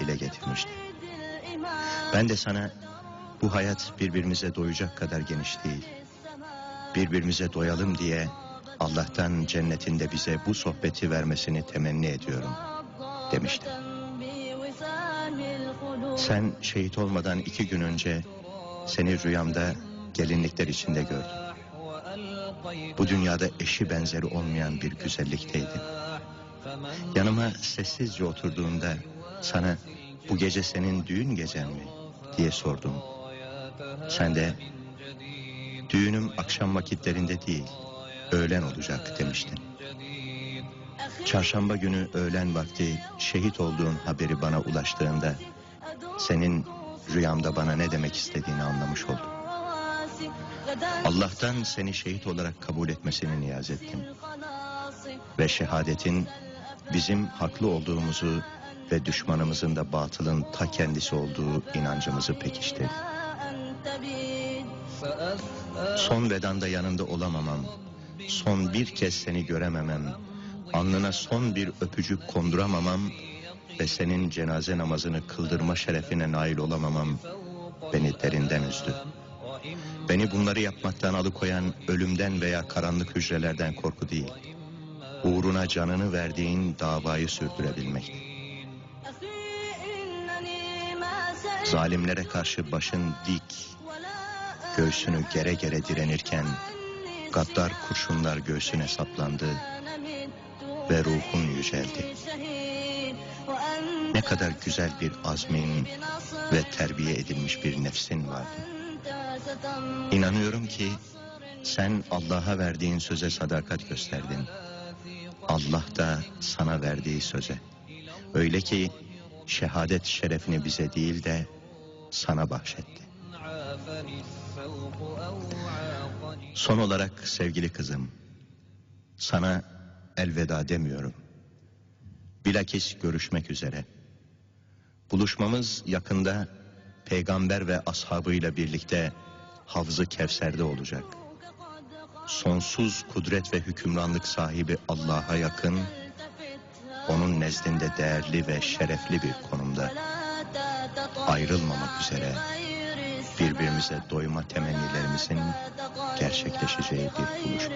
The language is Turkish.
dile getirmişti. Ben de sana bu hayat birbirimize doyacak kadar geniş değil. Birbirimize doyalım diye Allah'tan cennetinde bize bu sohbeti vermesini temenni ediyorum demişti. Sen şehit olmadan iki gün önce seni rüyamda gelinlikler içinde gördüm. Bu dünyada eşi benzeri olmayan bir güzellikteydin. Yanıma sessizce oturduğunda sana bu gece senin düğün gecen mi diye sordum. Sen de düğünüm akşam vakitlerinde değil öğlen olacak demiştin. Çarşamba günü öğlen vakti şehit olduğun haberi bana ulaştığında senin rüyamda bana ne demek istediğini anlamış oldum. Allah'tan seni şehit olarak kabul etmesini niyaz ettim. Ve şehadetin bizim haklı olduğumuzu ve düşmanımızın da batılın ta kendisi olduğu inancımızı pekiştirdi. Son vedanda yanında olamamam, son bir kez seni görememem, alnına son bir öpücük konduramamam ve senin cenaze namazını kıldırma şerefine nail olamamam beni derinden üzdü. Beni bunları yapmaktan alıkoyan ölümden veya karanlık hücrelerden korku değil, uğruna canını verdiğin davayı sürdürebilmekti. Zalimlere karşı başın dik, göğsünü gere gere direnirken gaddar kurşunlar göğsüne saplandı ve ruhun yüceldi. Ne kadar güzel bir azmin ve terbiye edilmiş bir nefsin vardı. İnanıyorum ki sen Allah'a verdiğin söze sadakat gösterdin. Allah da sana verdiği söze. Öyle ki şehadet şerefini bize değil de sana bahşetti. Son olarak sevgili kızım, sana elveda demiyorum. Bilakis görüşmek üzere. Buluşmamız yakında peygamber ve ashabıyla birlikte Havzı Kevser'de olacak. Sonsuz kudret ve hükümranlık sahibi Allah'a yakın, onun nezdinde değerli ve şerefli bir konumda ayrılmamak üzere birbirimize doyma temennilerimizin gerçekleşeceği bir buluşma.